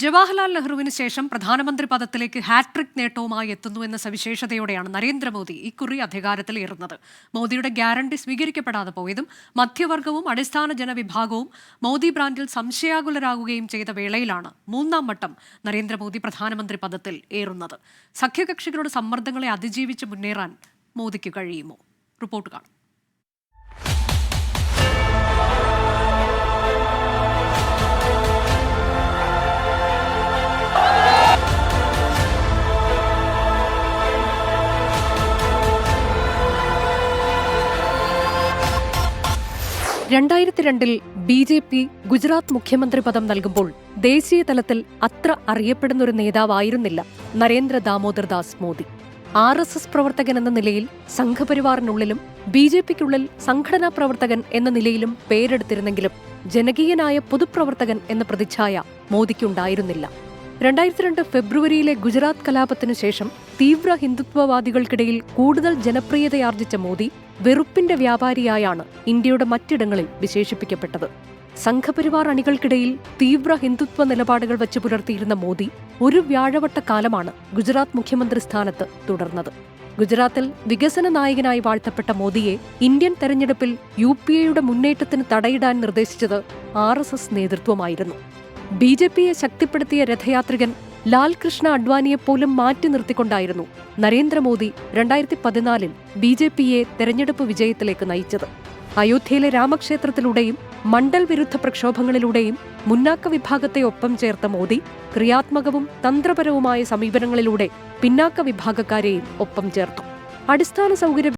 ജവഹർലാൽ നെഹ്റുവിന് ശേഷം പ്രധാനമന്ത്രി പദത്തിലേക്ക് ഹാട്രിക് നേട്ടവുമായി എത്തുന്നു എന്ന സവിശേഷതയോടെയാണ് നരേന്ദ്രമോദി ഇക്കുറി അധികാരത്തിലേറുന്നത് മോദിയുടെ ഗ്യാരണ്ടി സ്വീകരിക്കപ്പെടാതെ പോയതും മധ്യവർഗവും അടിസ്ഥാന ജനവിഭാഗവും മോദി ബ്രാൻഡിൽ സംശയാകുലരാകുകയും ചെയ്ത വേളയിലാണ് മൂന്നാം വട്ടം നരേന്ദ്രമോദി പ്രധാനമന്ത്രി പദത്തിൽ ഏറുന്നത്. സഖ്യകക്ഷികളുടെ സമ്മർദ്ദങ്ങളെ അതിജീവിച്ച് മുന്നേറാൻ മോദിക്ക് കഴിയുമോ? റിപ്പോർട്ട് കാണും. രണ്ടായിരത്തി രണ്ടിൽ ബി ജെ പി ഗുജറാത്ത് മുഖ്യമന്ത്രി പദം നൽകുമ്പോൾ ദേശീയ തലത്തിൽ അത്ര അറിയപ്പെടുന്ന ഒരു നേതാവായിരുന്നില്ല Narendra Damodar Das Modi. R S S പ്രവർത്തകൻ എന്ന നിലയിൽ സംഘപരിവാറിനുള്ളിലും ബി ജെ പിക്കുള്ളിൽ സംഘടനാ പ്രവർത്തകൻ എന്ന നിലയിലും പേരെടുത്തിരുന്നെങ്കിലും ജനകീയനായ പൊതുപ്രവർത്തകൻ എന്ന പ്രതിച്ഛായ മോദിക്കുണ്ടായിരുന്നില്ല. രണ്ടായിരത്തി രണ്ട് ഫെബ്രുവരിയിലെ ഗുജറാത്ത് കലാപത്തിനു ശേഷം തീവ്ര ഹിന്ദുത്വവാദികൾക്കിടയിൽ കൂടുതൽ ജനപ്രിയതയാർജിച്ച മോദി വെറുപ്പിന്റെ വ്യാപാരിയായാണ് ഇന്ത്യയുടെ മറ്റിടങ്ങളിൽ വിശേഷിപ്പിക്കപ്പെട്ടത്. സംഘപരിവാർ അണികൾക്കിടയിൽ തീവ്ര ഹിന്ദുത്വ നിലപാടുകൾ വച്ച് പുലർത്തിയിരുന്ന മോദി ഒരു വ്യാഴവട്ട കാലമാണ് ഗുജറാത്ത് മുഖ്യമന്ത്രി സ്ഥാനത്ത് തുടർന്നത്. ഗുജറാത്തിൽ വികസന നായകനായി വാഴ്ത്തപ്പെട്ട മോദിയെ ഇന്ത്യൻ തെരഞ്ഞെടുപ്പിൽ യു പി എയുടെ മുന്നേറ്റത്തിന് തടയിടാൻ നിർദ്ദേശിച്ചത് ആർ എസ് എസ് നേതൃത്വമായിരുന്നു. ബി ജെ പിയെ ശക്തിപ്പെടുത്തിയ രഥയാത്രികൻ ലാൽ കൃഷ്ണ അഡ്വാനിയെ പോലും മാറ്റി നിർത്തിക്കൊണ്ടായിരുന്നു നരേന്ദ്രമോദി രണ്ടായിരത്തി പതിനാലിൽ ബി ജെ പിയെ തെരഞ്ഞെടുപ്പ് വിജയത്തിലേക്ക് നയിച്ചത്. അയോധ്യയിലെ രാമക്ഷേത്രത്തിലൂടെയും മണ്ഡൽ വിരുദ്ധ പ്രക്ഷോഭങ്ങളിലൂടെയും മുന്നാക്ക വിഭാഗത്തെ ഒപ്പം ചേർത്ത മോദി ക്രിയാത്മകവും തന്ത്രപരവുമായ സമീപനങ്ങളിലൂടെ പിന്നാക്ക വിഭാഗക്കാരെയും ഒപ്പം ചേർത്തു. അടിസ്ഥാന സൗകര്യ